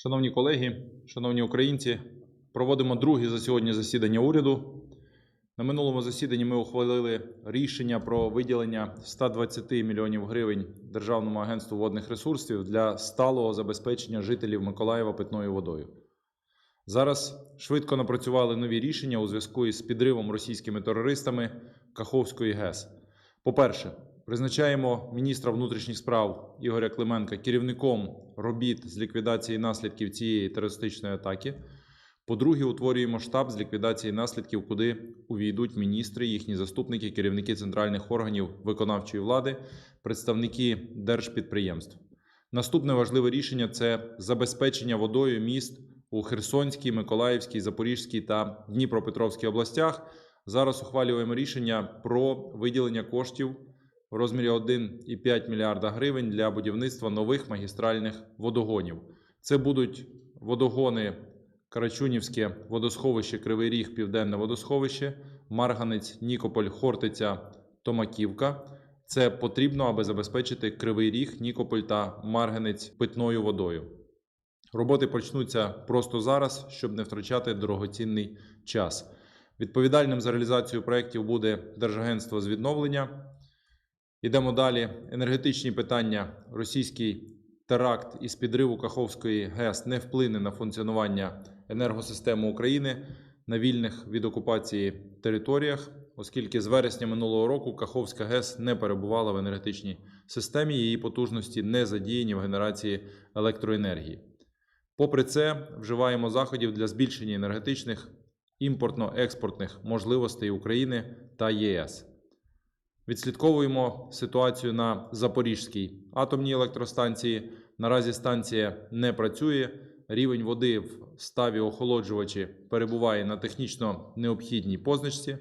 Шановні колеги, шановні українці, проводимо друге за сьогодні засідання уряду. На минулому засіданні ми ухвалили рішення про виділення 120 мільйонів гривень Державному агентству водних ресурсів для сталого забезпечення жителів Миколаєва питною водою. Зараз швидко напрацювали нові рішення у зв'язку із підривом російськими терористами Каховської ГЕС. По-перше, призначаємо міністра внутрішніх справ Ігоря Клименка керівником робіт з ліквідації наслідків цієї терористичної атаки. По-друге, утворюємо штаб з ліквідації наслідків, куди увійдуть міністри, їхні заступники, керівники центральних органів виконавчої влади, представники держпідприємств. Наступне важливе рішення це забезпечення водою міст у Херсонській, Миколаївській, Запорізькій та Дніпропетровській областях. Зараз ухвалюємо рішення про виділення коштів в розмірі 1,5 мільярда гривень для будівництва нових магістральних водогонів. Це будуть водогони Карачунівське водосховище, Кривий Ріг, Південне водосховище, Марганець, Нікополь, Хортиця, Томаківка. Це потрібно, аби забезпечити Кривий Ріг, Нікополь та Марганець питною водою. Роботи почнуться просто зараз, щоб не втрачати дорогоцінний час. Відповідальним за реалізацію проєктів буде Держагентство з відновлення. Ідемо далі. Енергетичні питання. Російський теракт із підриву Каховської ГЕС не вплине на функціонування енергосистеми України на вільних від окупації територіях, оскільки з вересня минулого року Каховська ГЕС не перебувала в енергетичній системі, її потужності не задіяні в генерації електроенергії. Попри це, вживаємо заходів для збільшення енергетичних імпортно-експортних можливостей України та ЄС. Відслідковуємо ситуацію на Запорізькій атомній електростанції. Наразі станція не працює. Рівень води в ставі охолоджувачі перебуває на технічно необхідній позначці.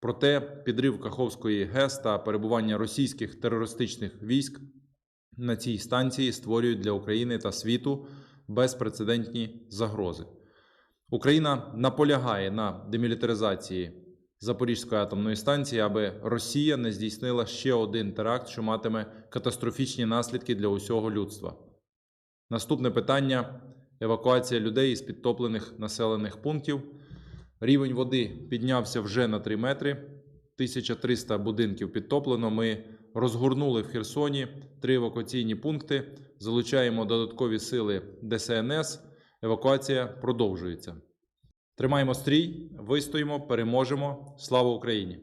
Проте підрив Каховської ГЕС та перебування російських терористичних військ на цій станції створюють для України та світу безпрецедентні загрози. Україна наполягає на демілітаризації Запорізької атомної станції, аби Росія не здійснила ще один теракт, що матиме катастрофічні наслідки для усього людства. Наступне питання евакуація людей із підтоплених населених пунктів. Рівень води піднявся вже на 3 метри. 1300 будинків підтоплено. Ми розгорнули в Херсоні три евакуаційні пункти. Залучаємо додаткові сили ДСНС. Евакуація продовжується. Тримаємо стрій, вистоїмо, переможемо. Слава Україні!